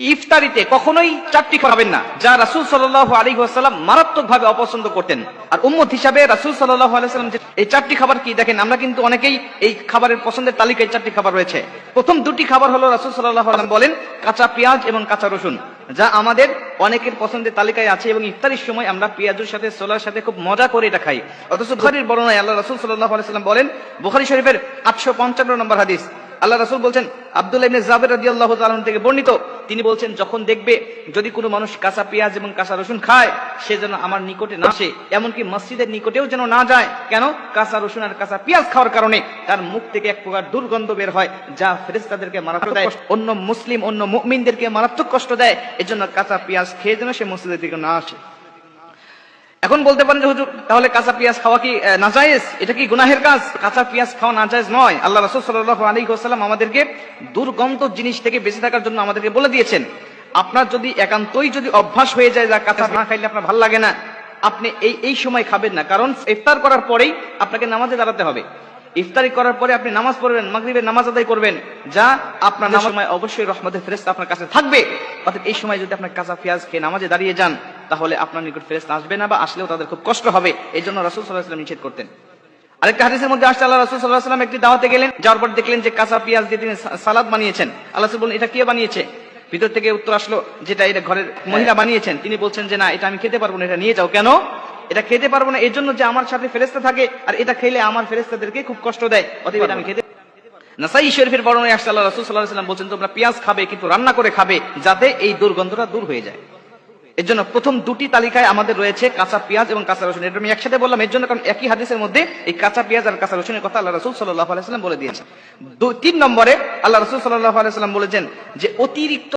ইফতারিতে কখনোই চারটি খাবেন না। যা রাসুল সাল্লাহ আলী ওয়াসাল্লাম মারাত্মক ভাবে অপছন্দ করতেন। আর উম্মত হিসাবে রাসুল সাল্লাহ আলাইসাল্লাম এই চারটি খাবার কি দেখেন, আমরা কিন্তু অনেকেই এই খাবারের পছন্দের তালিকায় চারটি খাবার রয়েছে। প্রথম দুটি খাবার হলো রাসুল সাল্লাহ আলাম বলেন, কাঁচা পেঁয়াজ এবং কাঁচা রসুন, যা আমাদের অনেকের পছন্দের তালিকায় আছে এবং ইফতারির সময় আমরা পেঁয়াজের সাথে সোলার সাথে খুব মজা করে এটা খাই। অথচ বুখারির বর্ণনায় আল্লাহ রাসুল সাল্লাহ আলাইসাল্লাম বলেন, বুখারি শরীফের আটশো পঞ্চান্ন নম্বর হাদিস আল্লাহ রাসুল বলছেন আব্দুল্লাহ ইবনে জাবের রাদিয়াল্লাহু তাআলা থেকে বর্ণিত তিনি বলছেন যখন দেখবে যদি কোনো মানুষ কাঁচা পেঁয়াজ এবং কাঁচা রসুন খায় সে যেন আমার নিকটে না আসে এমনকি মসজিদের নিকটেও যেন না যায়। কেন? কাঁচা রসুন আর কাঁচা পেঁয়াজ খাওয়ার কারণে তার মুখ থেকে এক প্রকার দুর্গন্ধ বের হয় যা ফেরেশতাদেরকে মারাত্মক দেয় অন্য মুসলিম অন্য মুমিনদেরকে মারাত্মক কষ্ট দেয়। এজন্য কাঁচা পেঁয়াজ খেয়ে যেন সে মসজিদের দিকে না আসে। এখন বলতে পারেন যে হুজুর তাহলে কাঁচা পেঁয়াজ খাওয়া কি নাজায়েজ? এটা কি গুনাহের কাজ? কাঁচা পেঁয়াজ খাওয়া নাজায়েজ নয়? আল্লাহ রাসূল সাল্লাল্লাহু আলাইহি ওয়াসাল্লাম আমাদেরকে দুর্গন্ধ জিনিস থেকে বেঁচে থাকার জন্য আমাদেরকে বলে দিয়েছেন। আপনার যদি একান্তই যদি অভ্যাস হয়ে যায় যা কাঁচা না খাইলে আপনার ভালো লাগে না। আপনি এই এই সময় খাবেন না। কারণ ইফতার করার পরেই আপনাকে নামাজে দাঁড়াতে হবে। ইফতারি করার পরে আপনি নামাজ পড়বেন মাগরিবের নামাজ আদায় করবেন। যা আপনার নামাজ সময় অবশ্যই রহমতের ফেরেস্তা আপনার কাছে থাকবে। অর্থাৎ এই সময় যদি আপনার কাঁচা পেঁয়াজ খেয়ে নামাজে দাঁড়িয়ে যান তাহলে আপনার নিকট ফেরেস্তা আসবে না বা আসলেও তাদের খুব কষ্ট হবে। এই জন্য রাসুল সাল্লাহ সাল্লাম নিষেধ করতেন। আরেকটা হাদিসের মধ্যে আসছে, আল্লাহ রাসুল সাল্লাহ একটি দাওয়াতে গেলেন, যাওয়ার পর দেখলেন যে কাঁচা পেঁয়াজ দিয়ে তিনি সালাদ বানিয়েছেন। আল্লাহ এটা কে বানিয়েছে? ভিতর থেকে উত্তর আসলো, যেটা এটা ঘরের মহিলা বানিয়েছেন। তিনি বলছেন যে, না, এটা আমি খেতে পারব না, এটা নিয়ে যাও। কেন? এটা খেতে পারব না জন্য যে আমার সাথে ফেরেস্তা থাকে, আর এটা খেলে আমার ফেরেস্তাদেরকে খুব কষ্ট দেয়। অতএব এটা আমি খেতে নাসাই শরীফের বর্ণনায় আসছে, আল্লাহ রাসূল আলাইহি বলছেন, তোমরা পেঁয়াজ খাবে, কিন্তু রান্না করে খাবে, যাতে এই দুর্গন্ধটা দূর হয়ে যায়। এর জন্য প্রথম দুটি তালিকায় আমাদের রয়েছে কাঁচা পেঁয়াজ এবং কাঁচা রসুন। এটা আমি একসাথে বললাম এর জন্য কারণ একই হাদিসের মধ্যে এই কাঁচা পেঁয়াজ আর কাঁচা রসুনের কথা আল্লাহ রসুল সাল্লাহ আলাইসাল্লাম বলে দিয়েছেন। তিন নম্বরে আল্লাহ রসুল সাল্লাহ আলাইসাল্লাম বলেছেন যে অতিরিক্ত